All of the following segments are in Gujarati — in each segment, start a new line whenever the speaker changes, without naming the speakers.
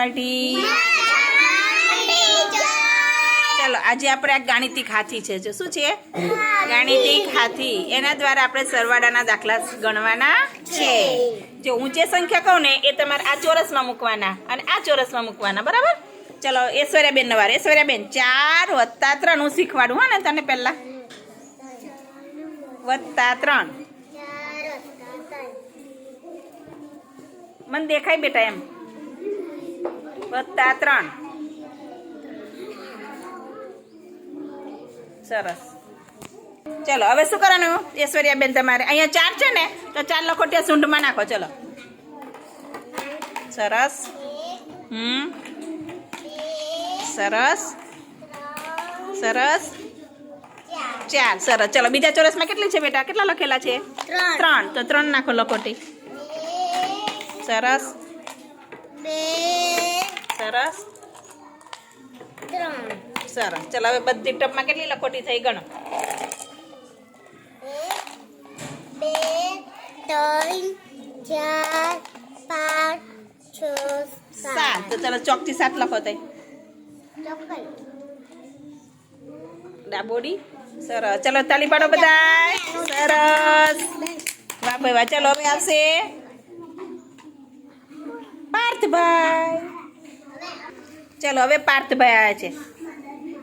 પાર્ટી. ચાલો, આજે આપણે આ ગાણિતિક હાથી છે. જો, શું છે? ગાણિતિક હાથી. એના દ્વારા આપણે સરવાળાના દાખલા ગણવાના છે. જો, ઊંચે સંખ્યા કહું ને, એ તમારે આ ચોરસમાં મૂકવાના અને આ ચોરસમાં મૂકવાના, બરાબર? ચલો, ઐશ્વર્યાબેન નવાર ઐશ્વર્યાબેન, ચાર વત્તા ત્રણ હું શીખવાડું, હા ને, તને પહેલા. વત્તા ત્રણ. મને દેખાય બેટા એમ. વત્તા ત્રણ. સરસ. ચલો હવે શું કરવાનું? ઐશ્વર્યાબેન તમારે. અહીંયા ચાર છે ને તો ચાર લખોટિયા સૂંઢમાં નાખો ચલો. સરસ. હમ. સરસ. સરસ. ચાર. સરસ. ચલો બીજા ચોરસમાં કેટલી છે બેટા? કેટલા લખેલા છે? ત્રણ. તો ત્રણ નાખો લખોટી. સરસ. સરસ. સરસ. ચાલ, હવે બધી ટપમાં કેટલી લખોટી થઈ ગણો.
બે ત્રણ ચાર પાંચ છ
સાત. તો ચાલો, ચોકથી સાત લખો તઈ. ડાબોડી સરસ. ચલો, તાલી પાડો બધાય. સરસ. વાહ ભાઈ વાહ. ચલો, હવે આવશે. પાર્થભાઈ. ચલો, હવે પાર્થભાઈ આવે છે.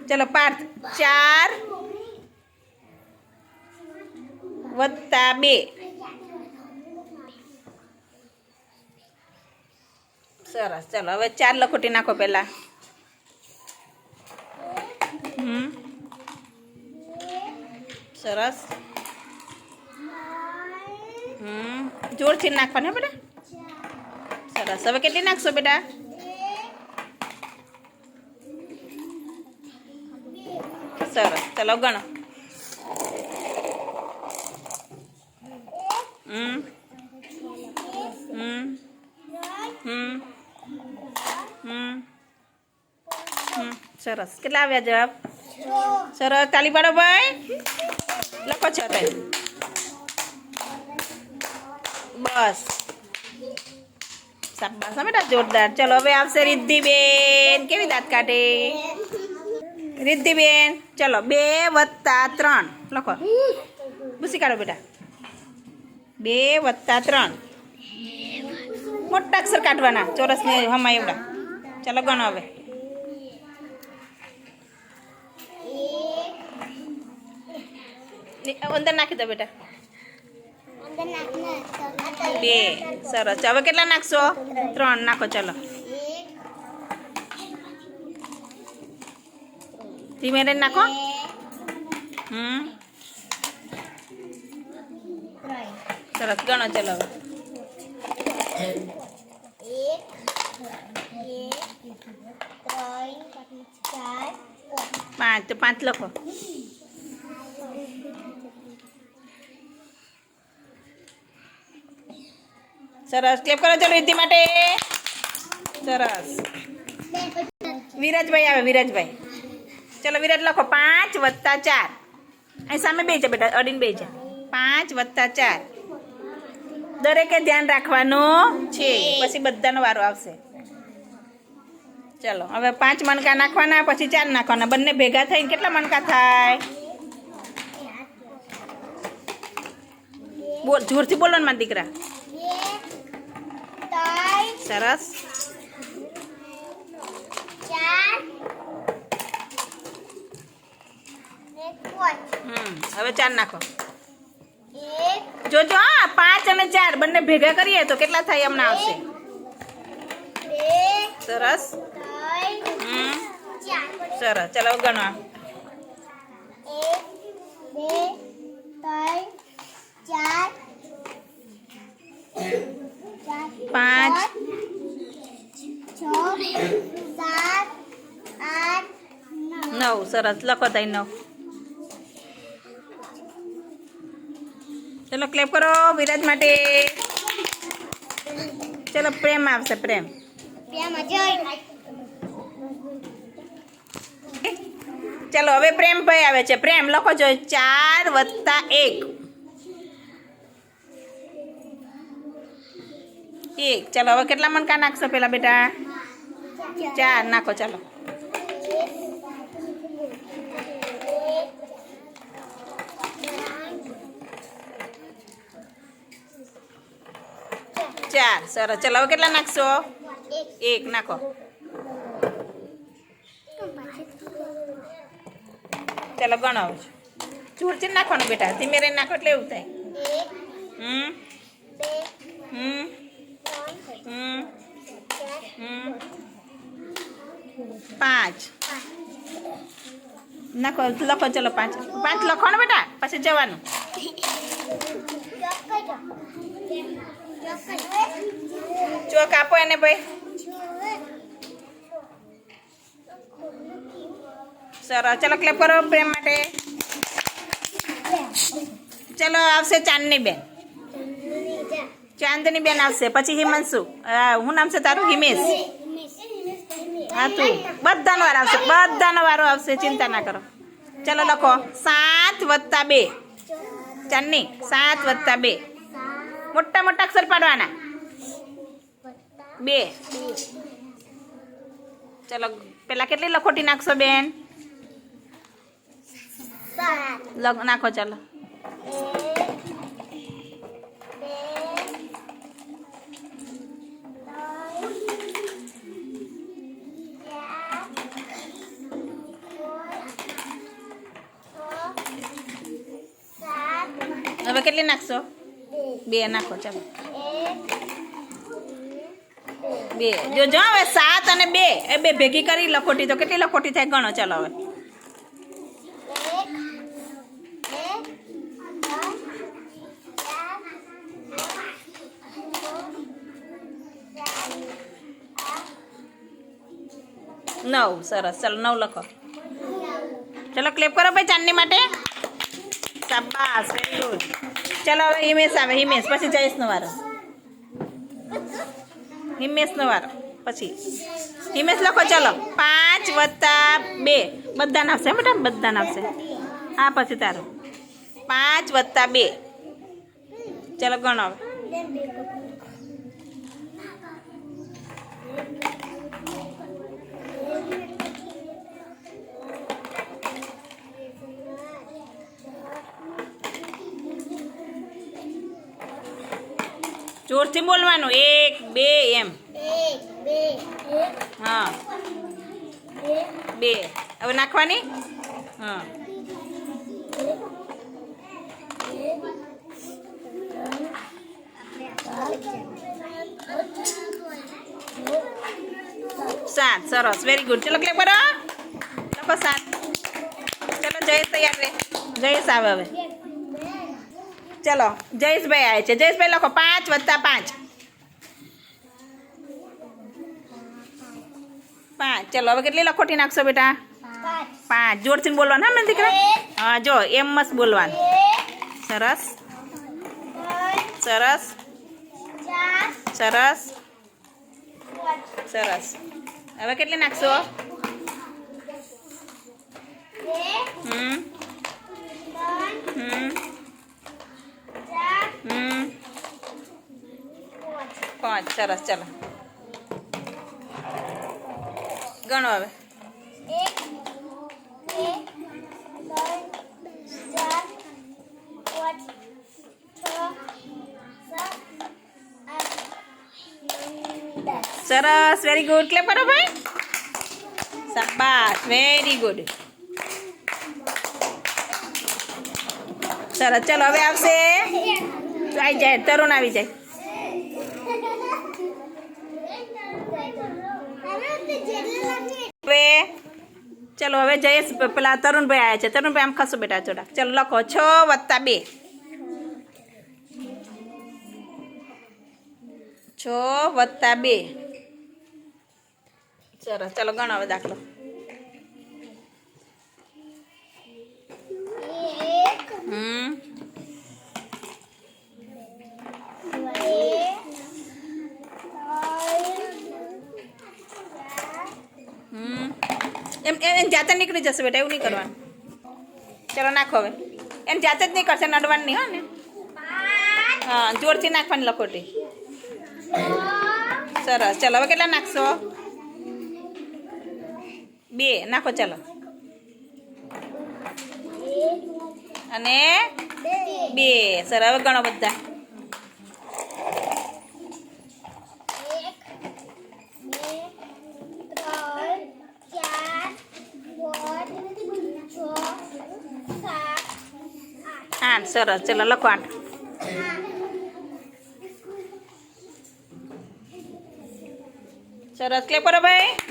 ચલો, પાર્થ, ચાર વત્તા બે. સરસ, ચલો, હવે ચાર લખોટી નાખો પહેલા. હમ. સરસ. હમ. જોરથી નાખવાના બેટા. સરસ. હવે કેટલી નાખશો બેટા? સરસ ચલો ગણો હમ હમ હમ હમ સરસ કેટલા આવ્યા જવાબ સરસ તાલી પાડો ભાઈ લખો છો તે બસ સાબાસ બેટા જોરદાર ચલો હવે આવશે રિદ્ધિબેન કેવી દાંત કાઢે રિદ્ધિબેન ચલો બે વત્તા ત્રણ. લખો. ભૂસી કાઢો બેટા. બે વત્તા ત્રણ. મોટા અક્ષર કાઢવાના ચોરસ ને હમા એવડા. ચાલો ગણો હવે. અંદર નાખી દો બેટા. બે સરસ. હવે કેટલા નાખશો? ત્રણ. નાખો ચલો. ધીમે નાખો હમ સરસ ગણો ચલો
પાંચ
તો પાંચ લખો સરસ ક્લેપ કરો ચલો રીતિ માટે સરસ વિરાજભાઈ આવે વિરાજભાઈ ચલો વિરાટ લખો. પાંચ વત્તા ચાર. અહીં સામે બે છે બેટા અડીને બે છે. પાંચ વત્તા ચાર. દરેકે ધ્યાન રાખવાનું છે. પછી બધાનો વારો આવશે. ચલો હવે પાંચ મણકા નાખવાના પછી ચાર નાખવાના. બંને ભેગા થઈને કેટલા મણકા થાય? બોલ જોરથી બોલો ને મારા દીકરા. સરસ
ચાર ને પાંચ
હમ હવે ચાર નાખો. જોજો હા પાંચ અને ચાર બંને ભેગા કરીએ તો કેટલા થાય હમણાં આવશે? સરસ. હમ. સરસ ચલો ગણવા ગણો પાંચ.
નવ.
સરસ લખો થાય નવ. ચલો ક્લેપ કરો વિરાજ માટે. ચલો પ્રેમ આવશે, પ્રેમ. ચલો હવે પ્રેમ ભાઈ આવે છે. પ્રેમ લખો છો ચાર વત્તા એક. એક. ચલો હવે કેટલા મણકા નાખશો પેલા બેટા? ચાર. નાખો, ચાલો. ચાર. સરસ. ચલાવો કેટલા નાખશો? એક. નાખો. ચાલો, ગણો. હવે ચૂરચીર નાખવાનું બેટા. ધીમે રહી નાખો એટલે એવું થાય. હમ? પાંચ. નાખો, લખો, ચલો, પાંચ. પાંચ લખો ને બેટા? પછી જવાનું. ચોક આપો એને ભાઈ. સરસ. ચલો ક્લેપ કરો પ્રેમ માટે. ચલો, આવશે ચાંદની બેન. ચાંદની બેન આવશે. પછી હિમાંશુ. હું નામ છે તારું? હિમેશ. હા, તું. બધાનો વારો આવશે. બધાનો વારો આવશે. ચિંતા ના કરો. ચલો લખો. સાત વત્તા બે. ચાંદની, સાત વત્તા બે. મોટા મોટા અક્ષર પાડવાના. બે. ચલો, પેલા કેટલી લખોટી નાખશો બેન? નાખો, ચાલો. હવે કેટલી નાખશો? બે નાખો, ચાલો. બે. જો જો, હવે સાત અને બે. એ બે ભેગી કરી લખોટી. તો કેટલી લખોટી થાય ગણો, ચાલો હવે. નવ. સરસ. ચાલો, નવ લખો. ચાલો ક્લેપ કરો ભાઈ ચાંદની માટે. શાબાશ. વેરી ગુડ ચલો હવે હિમેશ આવે હિમેશ પછી જયેશનો વારો હિમેશનો વારો પછી હિમેશ લખો ચાલો પાંચ વત્તા બે બધાને આવશે બેટા બધાને આવશે હા પછી તારું પાંચ વત્તા બે ચાલો ગણો હવે જોરથી બોલવાનું. એક, બે, એમ. હા. બે. હવે નાખવાની? હા. સાત. સરસ. વેરી ગુડ ચલો ક્લિક કરો. સાત. ચલો, જયેશ તૈયાર રે જયેશ આવે હવે. ચલો, જયેશભાઈ આવે છે. જયેશભાઈ લખો પાંચ વત્તા પાંચ. પાંચ. ચલો, હવે કેટલી લખોટી નાખશો બેટા? પાંચ. જોરથી બોલવાનું, હા દીકરા? હા, જો, એમ મસ્ત બોલવાનું. સરસ. સરસ. સરસ. સરસ. હવે કેટલી નાખશો? હમ હમ પાંચ સરસ, ચાલો. ગણો હવે. સરસ વેરી ગુડ ક્લેપ કરો ભાઈ? શાબાશ વેરી ગુડ સરસ, ચલો, હવે આવશે. આવી જાય, તરુણ આવી જાય. હવે ચલો, હવે જયેશ પેલા તરુણભાઈ આવ્યા છે. તરુણભાઈ, આમ ખસો બેટા ચોડા ચલો, લખો. છ વત્તા બે. છ વત્તા બે. સરસ. ચલો, ગણો દાખલો હમ હમ એમ એમ જાતે નીકળી જશે બેટા, એવું નહીં કરવાનું. ચલો, નાખો હવે. એમ જાતે જ નહીં કરશે, નડવાનું હો ને? હા, જોરથી નાખવાની લખોટી. સરસ. ચલો, હવે કેટલા નાખશો? બે. નાખો, ચાલો. અને
બે.
સર હવે ગણો બધા
એક બે ત્રણ ચાર પાંચ છ સાત
આઠ સરસ ચલો લખો આઠ સરસ ક્લેપ કરો ભાઈ.